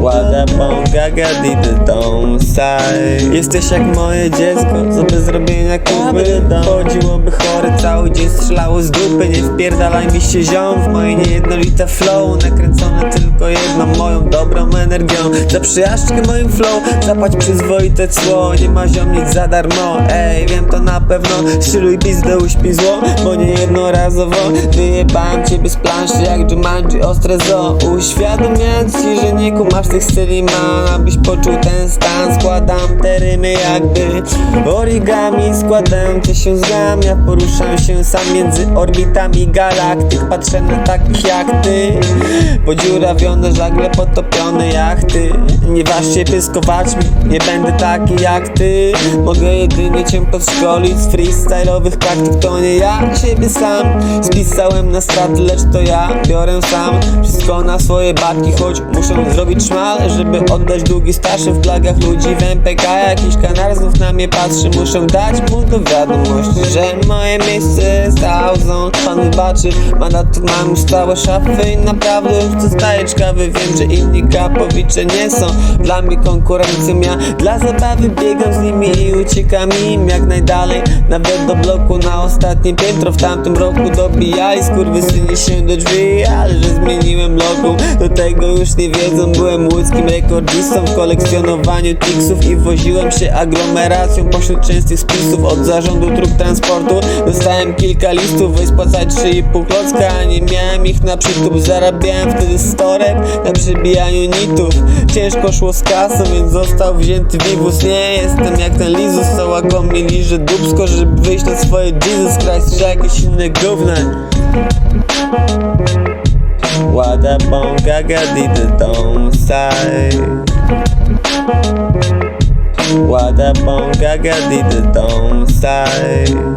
Ładę gaga didy tą side Jesteś jak moje dziecko, co bez zrobienia kupy Chodziłoby chory cały dzień strzelało z dupy. Nie wpierdalaj mi się ziom w moje niejednolite flow. Nakręcone energią. Za przyjażdżkę moim flow zapłać przyzwoite cło. Nie ma ziom nic za darmo, ej wiem to na pewno. Szyluj pizdę, uśpi zło, bo nie jednorazowo. Wyjebałem ciebie z planszy jak Jumanji ostre zo. Uświadomiając ci, że nie kumasz tych styli ma Abyś poczuł ten stan. Składam te rymy jakby origami. Składające się z Ja poruszam się sam między orbitami galaktyk. Patrzę na takich jak ty. Podziurawione żagle, potopione jachty Nie waż się pyskować mi Nie będę taki jak ty. Mogę jedynie cię podszkolić Z freestyle'owych praktyk To nie ja siebie sam. Spisałem na straty, lecz to ja biorę sam. Wszystko na swoje barki, choć muszę zrobić szmal Żeby oddać długi starszy w flagach ludzi. W MPK Jakiś kanał znów na mnie patrzy. Muszę dać mu do wiadomości Że moje miejsce jest thousand Pan wybaczy, mandatu mam już całe szafy. I naprawdę już zostaję czkawy Wiem, że inni kapowicze nie są Dla mnie konkurencją. Ja Dla zabawy biegam z nimi i uciekam im jak najdalej. Nawet do bloku na ostatnie piętro W tamtym roku dobijali skurwysyni się do drzwi Ale że logo Do tego już nie wiedzą. Byłem łódzkim rekordzistą w kolekcjonowaniu tiksów I woziłem się aglomeracją pośród częstych spisów. Od zarządu dróg transportu Dostałem kilka listów, weź spłacać 3,5 klocka nie miałem ich na przytup Zarabiałem wtedy storek na przybijaniu nitów. Ciężko szło z kasą, więc został wzięty wiwus Nie jestem jak ten Lizus, co łakomie liże dubsko Żeby wyjść na swoje Jesus Christ czy jakieś inne gówna Why that bone gaga did don't say? Why that bone gaga did don't say?